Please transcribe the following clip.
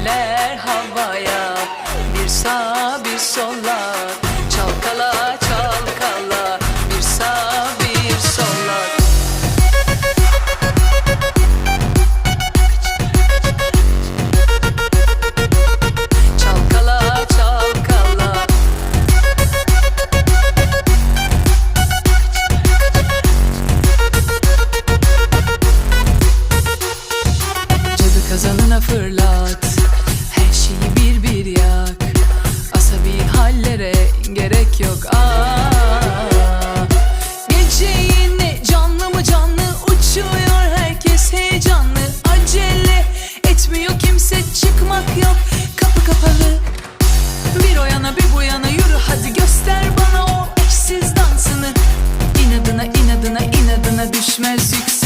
eller havaya. Bir sağ bir sola. Çalkala çalkala. Bir sağ bir sola. Çalkala çalkala. Cadı kazanına fırlat gerek yok. Aa, Gece yine canlı mı canlı uçuyor herkes heyecanlı. Acele etmiyor kimse çıkmak yok. Kapı kapalı. Bir o yana bir bu yana yürü hadi göster bana o eşsiz dansını. İnadına inadına inadına düşmez yüksek